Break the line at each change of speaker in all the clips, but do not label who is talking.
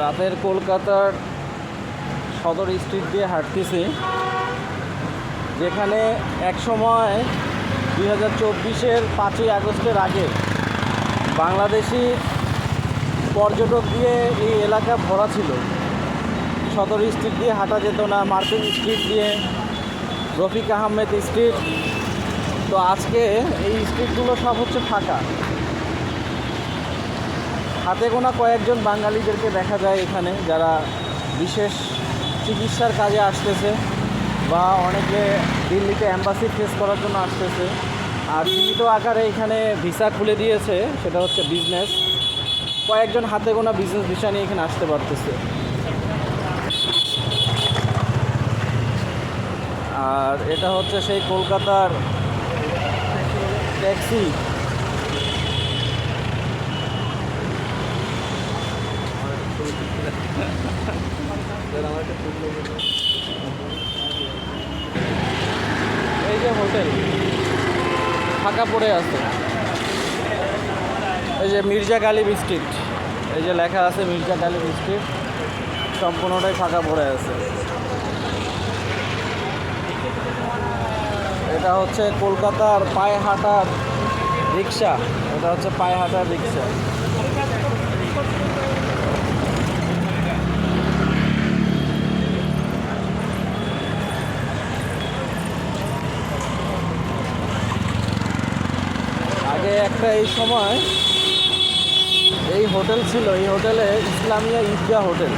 রাতের কলকাতার সদর স্ট্রিট দিয়ে হাঁটতেছি, যেখানে এক সময় দুই হাজার চব্বিশের পাঁচই আগস্টের আগে বাংলাদেশি পর্যটক দিয়ে এই এলাকা ভরা ছিল। সদর স্ট্রিট দিয়ে হাঁটা যেত না মার্কিন স্ট্রিট দিয়ে, রফিক আহমেদ স্ট্রিট। তো আজকে এই স্ট্রিটগুলো সব হচ্ছে ফাঁকা। হাতে গোনা কয়েকজন বাঙালিদেরকে দেখা যায় এখানে, যারা বিশেষ চিকিৎসার কাজে আসতেছে বা অনেকে দিল্লিতে অ্যাম্বাসি ফেস করার জন্য আসতেছে। আর সীমিত আকারে এখানে ভিসা খুলে দিয়েছে, সেটা হচ্ছে বিজনেস কয়েকজন হাতে গোনা বিজনেস ভিসা নিয়ে এখানে আসতে পারতেছে। আর এটা হচ্ছে সেই কলকাতার ট্যাক্সি এই যে হোটেল, ফাঁকা পড়ে আছে। এই যে মির্জা গালিব স্ট্রিট এই যে লেখা আছে মির্জা গালিব স্ট্রিট সম্পূর্ণটাই ফাঁকা পড়ে আছে। এটা হচ্ছে কলকাতার পায়ে হাঁটার রিক্সা, এটা হচ্ছে পায়ে হাঁটার রিক্সা। আগে একটা এই সময় এই হোটেল ছিল, এই হোটেলে ইসলামিয়া ঈদগাহ হোটেল।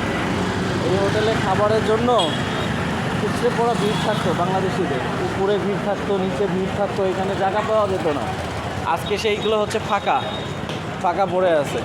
এই হোটেলে খাবারের জন্য পিছড়ে পড়া ভিড় থাকতো বাংলাদেশিদের। উপরে ভিড় থাকতো, নিচে ভিড় থাকতো, এখানে জায়গা পাওয়া যেত না। আজকে সেইগুলো হচ্ছে ফাঁকা ফাঁকা পড়ে আছে।